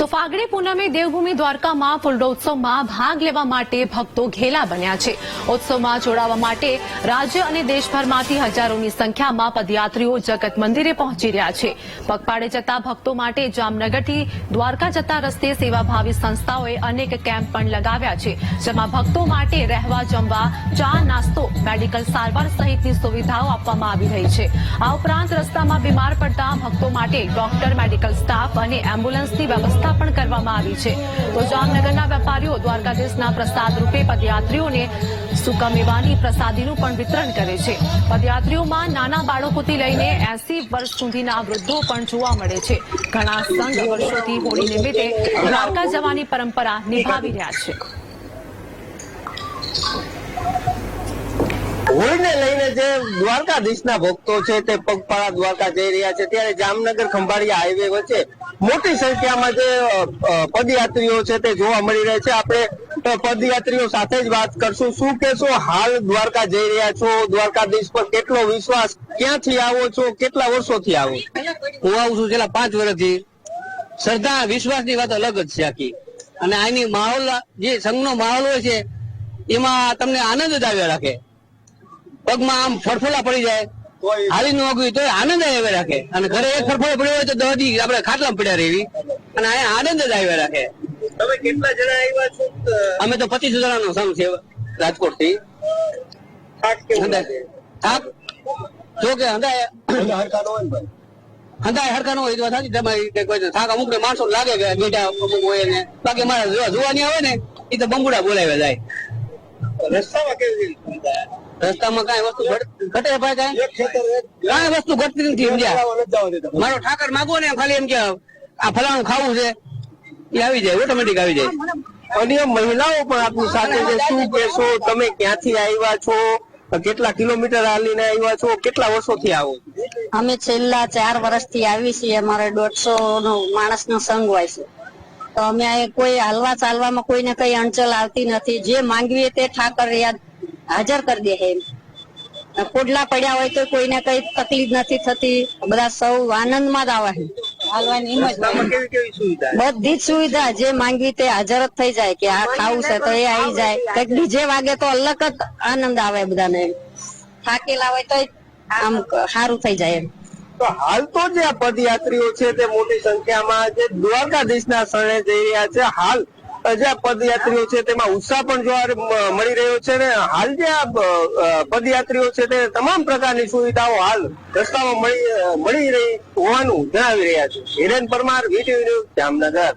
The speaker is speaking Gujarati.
તો ફાગણી પૂનમે દેવભૂમિ દ્વારકામાં ફૂલડોત્સવમાં ભાગ લેવા માટે ભક્તો ઘેલા બન્યા છે. ઉત્સવમાં જોડાવા માટે રાજ્ય અને દેશભરમાંથી હજારોની સંખ્યામાં પદયાત્રીઓ જગત મંદિરે પહોંચી રહ્યા છે. પગપાળે જતા ભક્તો માટે જામનગરથી દ્વારકા જતા રસ્તે સેવાભાવી સંસ્થાઓએ અનેક કેમ્પ પણ લગાવ્યા છે, જેમાં ભક્તો માટે રહેવા જમવા, ચા, નાસ્તો, મેડિકલ સારવાર સહિતની સુવિધાઓ આપવામાં આવી રહી છે. આ ઉપરાંત રસ્તામાં બીમાર પડતા ભક્તો માટે ડોક્ટર, મેડિકલ સ્ટાફ અને એમ્બ્યુલન્સની વ્યવસ્થા પણ કરવામાં આવી છે. તો જામનગરના વેપારીઓ દ્વારકાધીશના પ્રસાદ રૂપે પદયાત્રીઓને સૂકા મેવાની પ્રસાદીનું પણ વિતરણ કરે છે. પદયાત્રીઓમાં નાના બાળકોથી લઈને એસી વર્ષ સુધીના વૃદ્ધો પણ જોવા મળે છે. ઘણા સંઘ વર્ષોથી હોળી નિમિત્તે દ્વારકા જવાની પરંપરા નિભાવી રહ્યા છે. હોળીને લઈને જે દ્વારકાધીશના ભક્તો છે તે પગપાળા દ્વારકા જઈ રહ્યા છે. ત્યારે જામનગર ખંભાળિયા હાઈવે વચ્ચે મોટી સંખ્યામાં જે પદયાત્રીઓ છે તે જોવા મળી રહે છે. આપણે પદયાત્રીઓ સાથે જ વાત કરશું. શું કહેશો? હાલ દ્વારકા જઈ રહ્યા છો? દ્વારકાધીશ પર કેટલો વિશ્વાસ? ક્યાંથી આવો છો? કેટલા વર્ષોથી આવો હું આવું છું છેલ્લા પાંચ વર્ષથી. શ્રદ્ધા, વિશ્વાસની વાત અલગ જ છે આખી. અને આની માહોલ, જે સંઘનો માહોલ હોય છે, એમાં તમને આનંદ જ આવ્યા રાખે. પગમાં આમ ફળફળા પડી જાય. હાલી નું આગળ તો આનંદ આવ્યા રાખે. અને ઘરે એક ફરફોલો પડ્યો હોય તો દહ દી આપણે ખાટલામાં પડ્યા રેવી અને અહીંયા આનંદ જ આવ્યા રાખે. તમે કેટલા જણા આવ્યા છો? અમે તો પચીસ હજારનો સંઘ છે રાજકોટથી જો કે ને હોય તો સાચી. તમારી કોઈ થાક અમુક ને માણસો લાગે કે બેટા અમુક હોય ને. બાકી મારા જોવા જોવાની આવે ને એ તો બંગુડા બોલાવ્યા જાય. રસ્તામાં કેવી રીતે સુવિધા? રસ્તામાં કઈ વસ્તુ ઘટે ભાઈ કઈ એક ખેતર એક કાંઈ વસ્તુ ઘટતી નથી સમજ્યા. મારો ઠાકર માગો ને ખાલી એમ કે આ ફલાણું ખાવું છે. એ આવી જાય ઓટોમેટિક આવી જાય. અને મહિલાઓ પણ આપની સાથે છે શું કેશો તમે ક્યાંથી આવ્યા છો? કેટલા કિલોમીટર હાલીને આવ્યા છો? કેટલા વર્ષોથી આવો? અમે છેલ્લા ચાર વર્ષથી આવી છીએ અમારે દોઢસો નો માણસ નો સંઘ હોય છે. તો અમે કોઈ હાલવા ચાલવામાં કોઈને કઈ અણચલ આવતી નથી. જે માંગવીએ તે ઠાકર યાદ હાજર કરી દે એમ. કોડલા પડ્યા હોય તો કોઈને કઈ તકલીફ નથી થતી. બધા સૌ આનંદમાં જ આવે છે? હાલવાની બધી જ સુવિધા જે માંગી તે હાજર જ થઈ જાય કે આ ખાવું છે તો એ આવી જાય. કંઈક ડીજે વાગે તો અલગ જ આનંદ આવે બધાને. થાકેલા હોય તો આમ સારું થઈ જાય એમ. તો હાલ તો જે પદયાત્રીઓ છે તે મોટી સંખ્યામાં જે દ્વારકાધીશના શરણે જઈ રહ્યા છે. હાલ જે પદયાત્રીઓ છે તેમાં ઉત્સાહ પણ જોવા મળી રહ્યો છે ને હાલ જે આ પદયાત્રીઓ છે તે તમામ પ્રકારની સુવિધાઓ હાલ રસ્તામાં મળી મળી રહી હોવાનું જણાવી રહ્યા છે. Hiren Parmar VTV news, Jamnagar.